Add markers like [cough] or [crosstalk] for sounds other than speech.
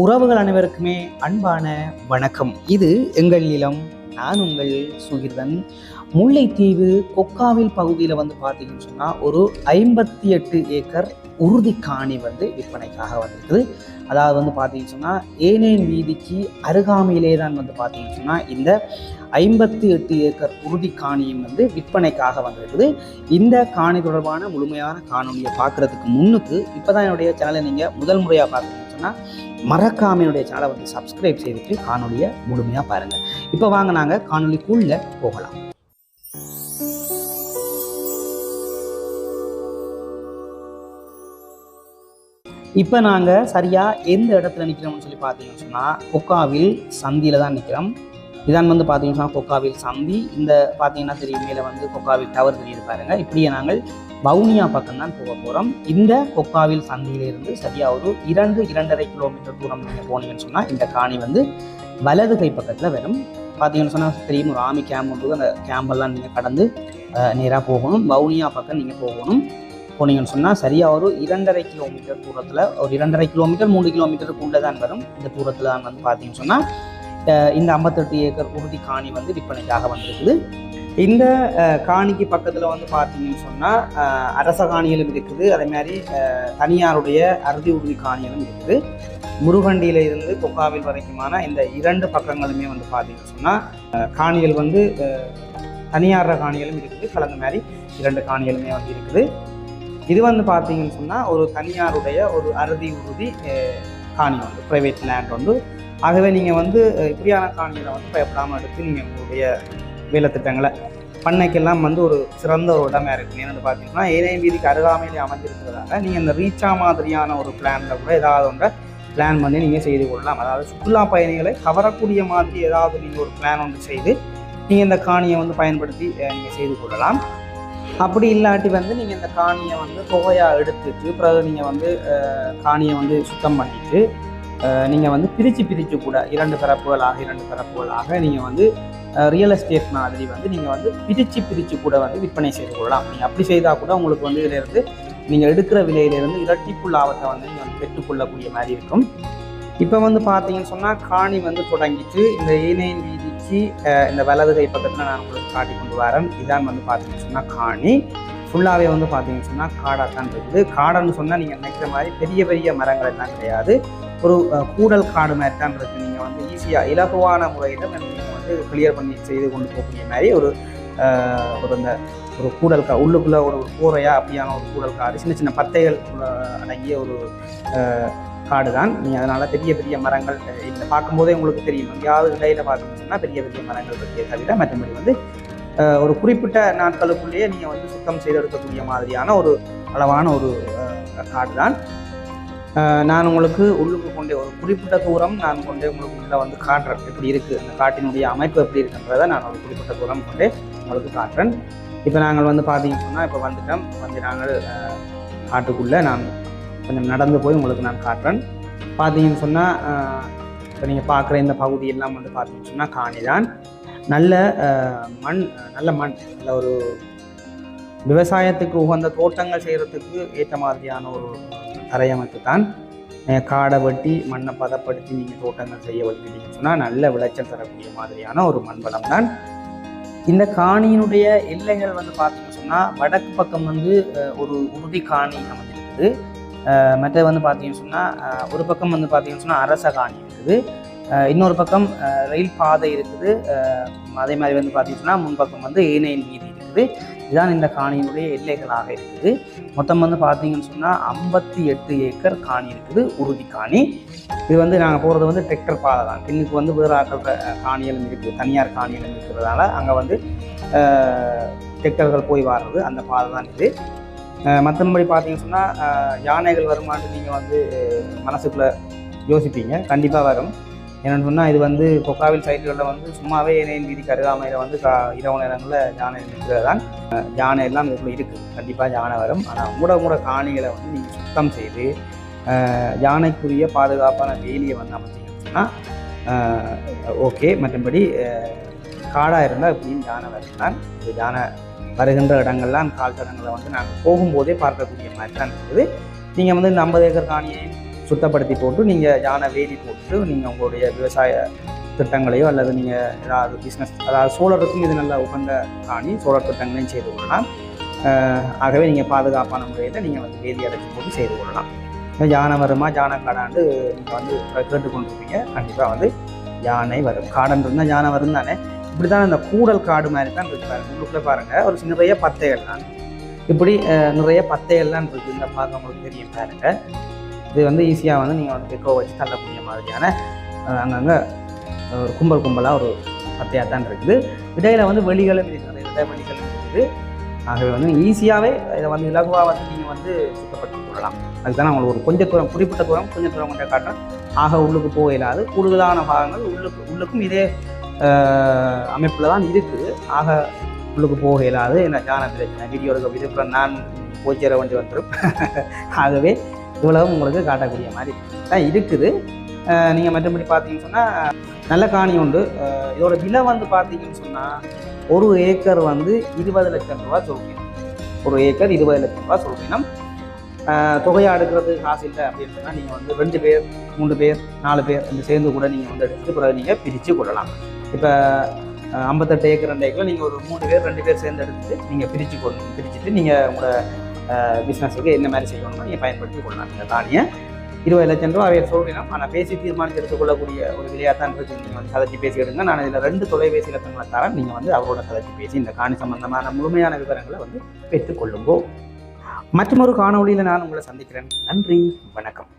உறவுகள் அனைவருக்குமே அன்பான வணக்கம். இது எங்கள் நிலம் நான் உங்கள் சுகிர்தன். முல்லைத்தீவு கொக்காவில் பகுதியில் வந்து பார்த்தீங்கன்னு சொன்னால் ஒரு ஐம்பத்தி எட்டு ஏக்கர் உறுதி காணி வந்து விற்பனைக்காக வந்திருக்குது. அதாவது வந்து பார்த்தீங்கன்னு சொன்னால் ஏனேன் வீதிக்கு அருகாமையிலே தான் வந்து பார்த்தீங்கன்னு சொன்னால் இந்த ஐம்பத்தி எட்டு ஏக்கர் உறுதி காணியும் வந்து விற்பனைக்காக வந்திருக்குது. இந்த காணி தொடர்பான முழுமையான காணொலியை பார்க்குறதுக்கு முன்னுக்கு இப்போ தான் என்னுடைய சேனலை நீங்கள் முதல் முறையாக பார்க்குறீங்கன்னு சொன்னால் மறக்காம என்னுடைய சேனலை வந்து சப்ஸ்கிரைப் செய்துட்டு காணொலியை முழுமையாக பாருங்கள் இப்போ வாங்க நாங்கள் காணொலிக்குள்ளே போகலாம். இப்போ நாங்கள் சரியாக எந்த இடத்துல நிற்கிறோம்னு சொல்லி பார்த்தீங்கன்னு சொன்னால் கொக்காவில் சந்தியில் தான் நிற்கிறோம் இதான் வந்து பார்த்தீங்கன்னா சொன்னால் கொக்காவில் சந்தி. இந்த பார்த்தீங்கன்னா தெரியும் மேலே வந்து கொக்காவில் டவர் தெரியுது பாருங்க. இப்படியே நாங்கள் வவுனியா பக்கம் தான் போக போகிறோம் இந்த கொக்காவில் சந்தியிலிருந்து சரியாக ஒரு இரண்டு இரண்டரை கிலோமீட்டர் தூரம் நீங்கள் போனீங்கன்னு சொன்னால் இந்த காணி வந்து வலது கை பக்கத்தில் வரும். பார்த்தீங்கன்னு சொன்னால் தெரியும் ஒரு ஆமி கேம்ப் வந்து அந்த கேம்பெல்லாம் நீங்கள் கடந்து நேராக போகணும். வவுனியா பக்கம் நீங்கள் போகணும். போனீங்கன்னு சொன்னால் சரியாக ஒரு இரண்டரை கிலோமீட்டர் தூரத்தில் ஒரு இரண்டரை கிலோமீட்டர் மூணு கிலோமீட்டருக்குள்ளே தான் வரும். இந்த தூரத்தில் தான் வந்து பார்த்தீங்கன்னு சொன்னால் இந்த ஐம்பத்தெட்டு ஏக்கர் உறுதி காணி வந்து விற்பனைக்காக வந்திருக்குது. இந்த காணிக்கு பக்கத்தில் வந்து பார்த்தீங்கன்னு சொன்னால் அரச காணிகளும் இருக்குது. அதே மாதிரி தனியாருடைய அறுதி உறுதி காணிகளும் இருக்குது. முருகண்டியில இருந்து கொக்காவில் வரைக்குமான இந்த இரண்டு பக்கங்களுமே வந்து பார்த்தீங்கன்னு சொன்னால் காணிகள் வந்து தனியார தனியார் காணிகளும் இருக்குது. கலந்த மாதிரி இரண்டு காணிகளுமே வந்து இருக்குது. இது வந்து பார்த்தீங்கன்னு சொன்னால் ஒரு தனியாருடைய ஒரு அறுதி உறுதி காணி வந்து ப்ரைவேட் லேண்ட் வந்து. ஆகவே நீங்கள் வந்து இப்படியான காணிகளை வந்து பயப்படாமல் எடுத்து நீங்கள் உங்களுடைய வேலை திட்டங்களை பண்ணைக்கெல்லாம் வந்து ஒரு சிறந்த ஒரு இடமா இருக்குது ஏன்னு பார்த்தீங்கன்னா ஏழை வீதிக்கு அருகாமையிலே அமைஞ்சிருக்கிறதால நீங்கள் இந்த ரீச்சா மாதிரியான ஒரு பிளானில் கூட ஏதாவது ஒன்றை பிளான் பண்ணி நீங்கள் செய்து கொள்ளலாம். அதாவது சுற்றுலா பயணிகளை கவரக்கூடிய மாதிரி ஏதாவது நீங்கள் ஒரு பிளான் ஒன்று செய்து நீங்கள் இந்த காணியை வந்து பயன்படுத்தி நீங்கள் செய்து கொள்ளலாம். அப்படி இல்லாட்டி வந்து நீங்கள் இந்த காணியை வந்து தொகையாக எடுத்துட்டு பிறகு நீங்கள் வந்து காணியை வந்து சுத்தம் பண்ணிட்டு நீங்கள் வந்து பிரித்து பிரித்து கூட இரண்டு பரப்புகளாக இரண்டு பரப்புகளாக நீங்கள் வந்து ரியல் எஸ்டேட் மாதிரி வந்து நீங்கள் வந்து பிரித்து பிரித்து கூட வந்து விற்பனை செய்து கொள்ளலாம். நீங்கள் அப்படி செய்தால் கூட உங்களுக்கு வந்து இதிலிருந்து நீங்கள் எடுக்கிற விலையிலிருந்து இரட்டிப்பு லாபத்தை வந்து நீங்கள் வந்து பெற்றுக்கொள்ளக்கூடிய மாதிரி இருக்கும். இப்போ வந்து பார்த்தீங்கன்னு சொன்னால் காணி வந்து தொடங்கிட்டு இந்த ஏனையின் வீதி அஹ், இந்த வலது கை பக்கத்தில் நான் உங்களுக்கு காட்டி கொண்டு வரேன். இதான் வந்து பார்த்தீங்கன்னு சொன்னால் காணி. ஃபுல்லாகவே வந்து பார்த்தீங்கன்னு சொன்னால் காடாக தான் இருக்குது. காடன்னு சொன்னால் நீங்கள் நினைக்கிற மாதிரி பெரிய பெரிய மரங்கள் எல்லாம் கிடையாது. ஒரு கூடல் காடு மாதிரி தான் இருக்குது. நீங்கள் வந்து ஈஸியாக இலகுவான முறையில் நீங்கள் வந்து கிளியர் பண்ணி செய்து கொண்டு போகக்கூடிய மாதிரி ஒரு ஒரு அந்த ஒரு கூடல் கா உள்ளுக்குள்ளே ஒரு கூரையாக அப்படியான ஒரு கூடல் காடு சின்ன சின்ன பத்தைகள் அடங்கிய ஒரு காடு தான் நீங்கள் அதனால் பெரிய பெரிய மரங்கள் அஹ், இல்லை பார்க்கும்போதே உங்களுக்கு தெரியும். எங்கேயாவது இடையில பார்த்தீங்கன்னு சொன்னால் பெரிய பெரிய மரங்கள் இருக்கே தவிர மற்றபடி வந்து ஒரு குறிப்பிட்ட நாட்களுக்குள்ளேயே நீங்கள் வந்து சுத்தம் செய்து எடுக்கக்கூடிய மாதிரியான ஒரு அளவான ஒரு காடு தான் நான் உங்களுக்கு உள்ளுக்கு கொண்டே ஒரு குறிப்பிட்ட தூரம் நான் கொண்டே உங்களுக்கு உள்ள வந்து காட்டுறேன். எப்படி இருக்குது அந்த காட்டினுடைய அமைப்பு எப்படி இருக்குன்றதை நான் ஒரு குறிப்பிட்ட தூரம் கொண்டே உங்களுக்கு காட்டுறேன். இப்போ நாங்கள் வந்து பார்த்தீங்கன்னா இப்போ வந்துட்டோம். வந்து நாங்கள் காட்டுக்குள்ளே நான் கொஞ்சம் நடந்து போய் உங்களுக்கு நான் காட்டுறேன். பார்த்தீங்கன்னு சொன்னால் இப்போ நீங்கள் பார்க்குற இந்த பகுதி எல்லாம் வந்து பார்த்தீங்கன்னு சொன்னால் காணி தான். நல்ல மண் நல்ல மண் நல்ல ஒரு விவசாயத்துக்கு உகந்த தோட்டங்கள் செய்கிறதுக்கு ஏற்ற மாதிரியான ஒரு தரையமைப்பு தான். காடை வெட்டி மண்ணை பதப்படுத்தி நீங்கள் தோட்டங்கள் செய்ய வைக்கிறீங்கன்னு சொன்னால் நல்ல விளைச்சல் தரக்கூடிய மாதிரியான ஒரு மண்வளம் தான். இந்த காணியினுடைய எல்லைகள் வந்து பார்த்தீங்கன்னு சொன்னால் வடக்கு பக்கம் வந்து ஒரு உறுதி காணி அமைஞ்சிருக்குது மற்றது மற்ற வந்து பார்த்தீங்கன்னு சொன்னால் ஒரு பக்கம் வந்து பார்த்தீங்கன்னு சொன்னால் அரச காணி இருக்குது. இன்னொரு பக்கம் ரயில் பாதை இருக்குது. அதே மாதிரி வந்து பார்த்தீங்கன்னா முன்பக்கம் வந்து ஏனையின் வீதி இருக்குது. இதுதான் இந்த காணியினுடைய எல்லைகளாக இருக்குது. மொத்தம் வந்து பார்த்தீங்கன்னு சொன்னால் ஐம்பத்தி எட்டு ஏக்கர் காணி இருக்குது. உறுதி காணி. இது வந்து நாங்கள் போகிறது வந்து டிரெக்டர் பாதை தான். பின்னுக்கு வந்து வேறு ஆக்கள் காணிகளும் இருக்குது. தனியார் காணிகளும் இருக்கிறதால அங்கே வந்து டிரெக்டர்கள் போய் வர்றது அந்த பாதை தான் இது. மற்றபடி பார்த்தீங்கன்னு சொன்னால் யானைகள் வருமானு நீங்கள் வந்து மனசுக்குள்ளே யோசிப்பீங்க. கண்டிப்பாக வரும். என்னென்னு சொன்னால் இது வந்து கொக்காவில் சைடுகளில் வந்து சும்மாவே இணையின் வீதிக்கு அருகாமையில் வந்து கா இரவு நேரங்களில் யானை இருக்கிறது தான் யானை எல்லாம் இதுக்குள்ளே இருக்குது கண்டிப்பாக யானை வரும். ஆனால் மூட மூட காணிகளை வந்து நீங்கள் சுத்தம் செய்து யானைக்குரிய பாதுகாப்பான வேலியை வந்து அமைச்சிங்கன்னு சொன்னால் ஓகே. மற்றபடி காடாக இருந்தால் எப்படியும் யானை வரும் தான் யானை வருகின்ற இடங்கள்லாம் கால் தடங்களை வந்து நாங்கள் போகும்போதே பார்க்கக்கூடிய மாதிரி தான் இருக்குது. நீங்கள் வந்து இந்த ஐம்பது ஏக்கர் காணியையும் சுத்தப்படுத்தி போட்டு நீங்கள் யானை வேலி போட்டு நீங்கள் உங்களுடைய விவசாய திட்டங்களையோ அல்லது நீங்கள் ஏதாவது பிஸ்னஸ் அதாவது சோழருக்கும் இது நல்ல உகந்த காணி சோழர் திட்டங்களையும் செய்து கொள்ளலாம். ஆகவே நீங்கள் பாதுகாப்பான முறையில் நீங்கள் வந்து வேலி அடைச்சி போட்டு செய்து கொள்ளலாம். யானை வருமா யானை காடாண்டு நீங்கள் வந்து கேட்டுக்கொண்டிருப்பீங்க. கண்டிப்பாக வந்து யானை வரும். காடன் இருந்தால் யானை வரும் தானே இப்படி தான் இந்த கூடல் காடு மாதிரி தான் இருக்கு பாருங்க. உள்ளுக்குள்ளே பாருங்கள் ஒரு நிறைய பத்தைகள்லாம் இப்படி நிறைய பத்தைகள்லாம் இருக்குது இந்த பார்க்க உங்களுக்கு தெரியும் பாருங்கள் இது வந்து ஈஸியாக வந்து நீங்கள் வந்து பெக்கோ வச்சு தள்ளக்கூடிய மாதிரியான அங்கங்கே ஒரு கும்பல் கும்பலாக ஒரு பத்தையாக தான் இருக்குது. இடையில வந்து வெளிகளும் இருக்குது. இட வெளிகளும் இருக்குது. ஆகவே வந்து ஈஸியாகவே இதை வந்து இலகுவாக வந்து நீங்கள் வந்து சுத்தப்பட்டு கொள்ளலாம். அதுக்கு தான் உங்களுக்கு ஒரு கொஞ்சம் தூரம் குறிப்பிட்ட தூரம் கொஞ்சம் தூரம் கொண்டே காட்டுறேன். ஆக உள்ளுக்கு போக இல்லாது கூடுதலான பாகங்கள் உள்ளுக்கு உள்ளுக்கும் இதே அமைப்பில் தான் இருக்குது ஆக உள்ளுக்கு போக இயலாது. என்ன ஜான பிரச்சனை. வீடியோ எடுக்க விருப்பம் நான் போய் சேர வந்துடும் [laughs] ஆகவே இவ்வளவும் உங்களுக்கு காட்டக்கூடிய மாதிரி தான் இருக்குது. நீங்கள் மற்றபடி பார்த்தீங்கன்னு சொன்னால் நல்ல காணி உண்டு. இதோட விலை வந்து பார்த்தீங்கன்னு சொன்னால் ஒரு ஏக்கர் வந்து இருபது லட்சம் ரூபா சொல்கிறேன் ஒரு ஏக்கர் இருபது லட்சம் ரூபா சொல்கிறேன் தொகையாக எடுக்கிறது காசு இல்லை அப்படின்னு சொன்னால் நீங்கள் வந்து ரெண்டு பேர் மூணு பேர் நாலு பேர் வந்து சேர்ந்து கூட நீங்கள் வந்து எடுத்து பிறகு நீங்கள் பிரித்து கொள்ளலாம். இப்போ ஐம்பத்தெட்டு ஏக்கர் ரெண்டு ஏக்கரில் நீங்கள் ஒரு மூணு பேர் ரெண்டு பேர் சேர்ந்து எடுத்துட்டு நீங்கள் பிரித்து கொள்ளணும் பிரிச்சுட்டு நீங்கள் உங்களோட பிஸ்னஸுக்கு என்ன மாதிரி செய்யணும்னு நீங்கள் பயன்படுத்தி கொள்ளலாம். இந்த தானியை இருபது லட்சம் ரூபா அவர் சொல்கிறேன் ஆனால் பேசி தீர்மானித்து எடுத்துக்கொள்ளக்கூடிய ஒரு விலையாக தான் இருக்குது நீங்கள் வந்து சதச்சி பேசி எடுங்க. நான் இதில் ரெண்டு தொலைபேசி இலக்கங்களை தரேன். நீங்கள் வந்து அவரோட சதைச்சி பேசி இந்த காணி சம்பந்தமான முழுமையான விவரங்களை வந்து பெற்றுக்கொள்ளுங்கோ மற்றொரு காணொளியில் நான் உங்களை சந்திக்கிறேன். நன்றி. வணக்கம்.